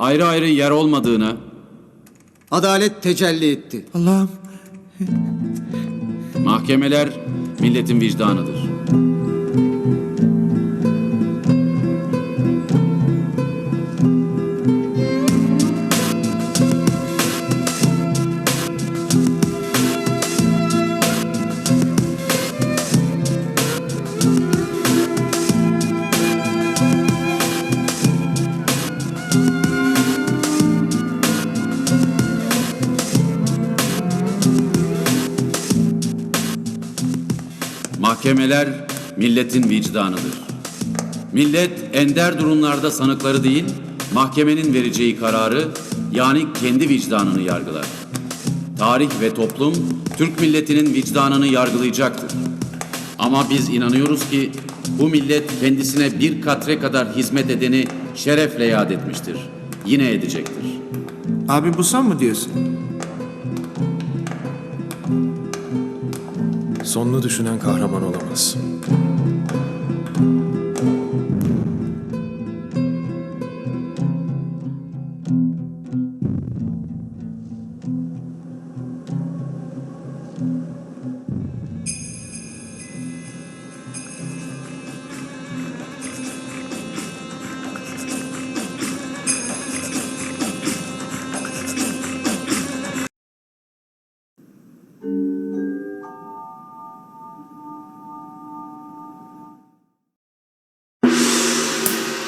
ayrı ayrı yer olmadığına, Adalet tecelli etti. Allah'ım mahkemeler milletin vicdanıdır. Mahkemeler milletin vicdanıdır. Millet ender durumlarda sanıkları değil, mahkemenin vereceği kararı yani kendi vicdanını yargılar. Tarih ve toplum Türk milletinin vicdanını yargılayacaktır. Ama biz inanıyoruz ki bu millet kendisine bir katre kadar hizmet edeni şerefle yad etmiştir. Yine edecektir. abi bu son mu diyorsun? Sonunu düşünen kahraman olamaz.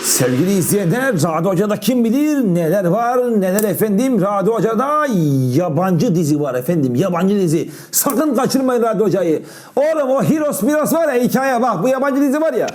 Sevgili izleyenler, Radi Hoca'da kim bilir neler var, neler efendim. Radi Hoca'da yabancı dizi var efendim, yabancı dizi. Sakın kaçırmayın Radi Hoca'yı. Oğlum o Heroes Miros var ya hikaye bak, bu yabancı dizi var ya.